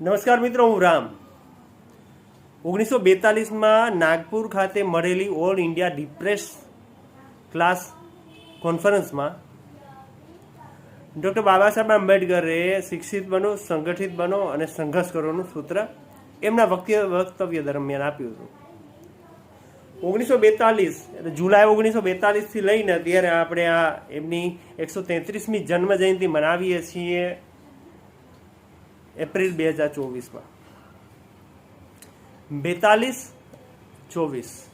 નમસ્કાર મિત્રો, હું રામ. ઓગણીસો બેતાલીસમાં નાગપુર ખાતે મળેલી ઓલ ઇન્ડિયા ડિપ્રેસ ક્લાસ કોન્ફરન્સમાં ડૉક્ટર બાબા સાહેબ આંબેડકરે શિક્ષિત બનો, સંગઠિત બનો અને સંઘર્ષ કરવાનું સૂત્ર એમના વક્તવ્ય દરમિયાન આપ્યું હતું. ઓગણીસો બેતાલીસ એટલે જુલાઈ ઓગણીસો બેતાલીસથી લઈને અત્યારે આપણે આ એમની એકસો તેત્રીસમી જન્મ જયંતિ મનાવીએ છીએ. એપ્રિલ બે હજાર ચોવીસમાં. બેતાલીસ ચોવીસ.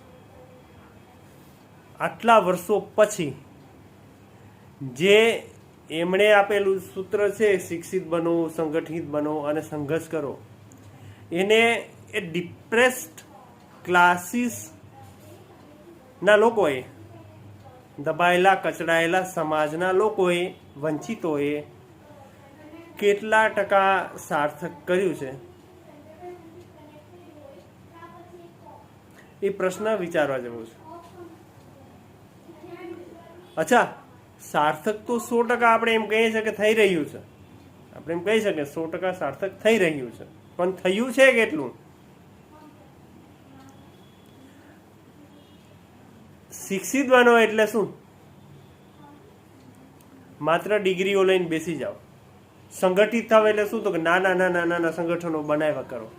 આટલા વર્ષો પછી જે એમણે આપેલું સૂત્ર છે, શિક્ષિત બનો, સંગઠિત બનો અને સંઘર્ષ કરો, એને એ ડિપ્રેસ્ડ ક્લાસીસના લોકોએ, દબાયેલા, કચડાયેલા સમાજના લોકોએ, વંચિતોએ કેટલા ટકા સાર્થક કર્યું છે? એ પ્રશ્ન વિચારવા જેવો છે. અચ્છા, સાર્થક તો સો ટકા આપણે એમ કહીએ છીએ કે થઈ રહ્યું છે. આપણે એમ કહી શકીએ સો ટકા સાર્થક થઈ રહ્યું છે. પણ થયું છે કેટલું? શિક્ષિત બનો એટલે શું? માત્ર ડિગ્રીઓ લઈને બેસી જાઓ. સંગઠિત થાવ એટલે શું? તો કે નાના નાના નાના સંગઠનો બનાવ્યા કરો.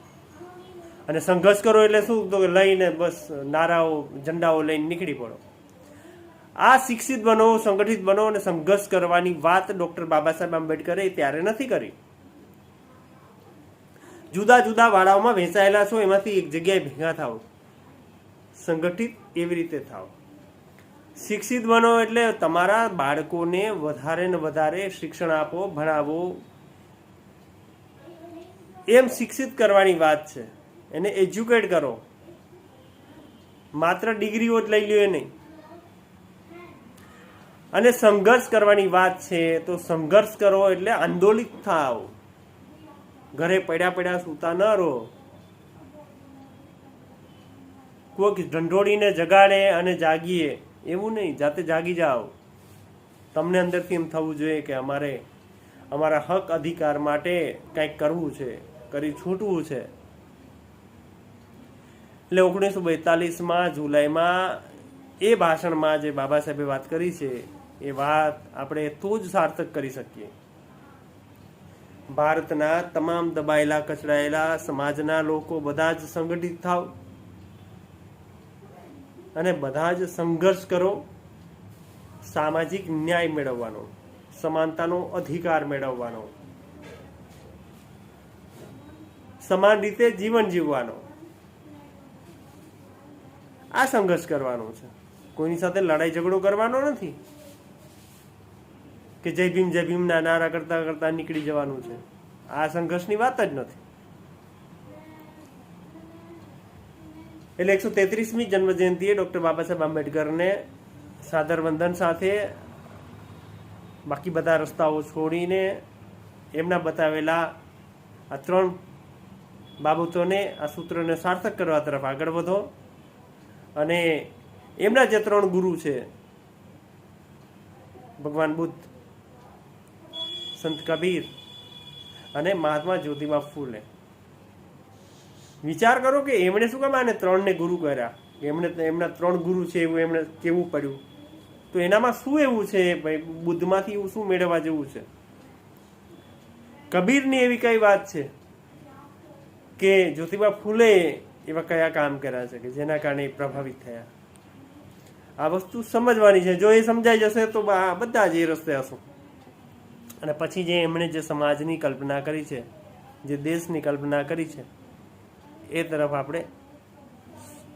અને સંઘર્ષ કરો એટલે શું? તો કે લઈને બસ નારાઓ, ઝંડાઓ લઈને નીકળી પડો. આ શિક્ષિત બનો, સંગઠિત બનો અને સંઘર્ષ કરવાની વાત ડોક્ટર બાબા સાહેબ આંબેડકરે ત્યારે નથી કરી. જુદા જુદા વાળાઓમાં વહેંચાયેલા છો, એમાંથી એક જગ્યાએ ભેગા થાઓ. સંગઠિત એવી રીતે થાઓ. શિક્ષિત બનો એટલે તમારા બાળકોને વધારે ને વધારે શિક્ષણ આપો, ભણાવો. એમ શિક્ષિત કરવાની વાત છે. એને એજ્યુકેટ કરો. માત્ર ડિગ્રીઓ જ લઈ લ્યો એ નહીં અને સંઘર્ષ કરવાની વાત છે તો સંઘર્ષ કરો એટલે આંદોલિત થાવ ઘરે પડ્યા પડ્યા સૂતા ન રહો. કોઈક ઢંઢોળીને જગાડે અને જાગીએ. એવું નહીં, જાતે જાગી જાઓ. તમને અંદરથી એમ થવું જોઈએ કે અમારે, અમારા હક અધિકાર માટે કંઈક કરવું છે, કરી છૂટવું છે. એટલે ઓગણીસો બેતાલીસમાં, જુલાઈમાં એ ભાષણમાં જે બાબા સાહેબે વાત કરી છે, એ વાત આપણે તો જ સાર્થક કરી શકીએ. ભારતના તમામ દબાયેલા, કચડાયેલા, સમાજના લોકો બધા જ સંગઠિત થાવ અને બધા જ સંઘર્ષ કરો, સામાજિક ન્યાય મેળવવાનો, સમાનતાનો અધિકાર મેળવવાનો, સમાન રીતે જીવન જીવવાનો. આ સંઘર્ષ કરવાનો છે. કોઈની સાથે લડાઈ ઝઘડો કરવાનો નથી કે જય ભીમ જય ભીમના નારા કરતા કરતા નીકળી જવાનું છે. આ સંઘર્ષની વાત જ નથી. એટલે એકસો તેત્રીસમી જન્મજયંતિ ડૉક્ટર બાબા સાહેબ આંબેડકરને સાદર વંદન સાથે બાકી બધા રસ્તાઓ છોડીને એમના બતાવેલા આ ત્રણ બાબતોને, આ સૂત્રને સાર્થક કરવા તરફ આગળ વધો. અને એમના જે ત્રણ ગુરુ છે, ભગવાન બુદ્ધ, સંત કબીર અને મહાત્મા જ્યોતિબા ફૂલે. વિચાર કરો કે એમણે શું કામ આને ત્રણને ગુરુ કર્યા? એમણે એમના ત્રણ ગુરુ છે એવું એમણે કેવું પડ્યું? તો એનામાં શું એવું છે ભાઈ? બુદ્ધમાંથી એવું શું મેળવવા જેવું છે? કબીરની એવી કઈ વાત છે કે જ્યોતિબા ફૂલે એવા કયા કામ કર્યા છે કે જેના કારણે પ્રભાવિત થયા? આ વસ્તુ સમજવાની છે. જો એ સમજાઈ જશે તો બધા જ એ રસ્તે હશું. અને પછી જે એમણે જે સમાજની કલ્પના કરી છે, જે દેશની કલ્પના કરી છે એ તરફ આપણે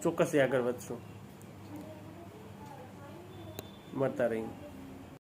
ચોક્કસથી આગળ વધશું. મળતા રહીએ.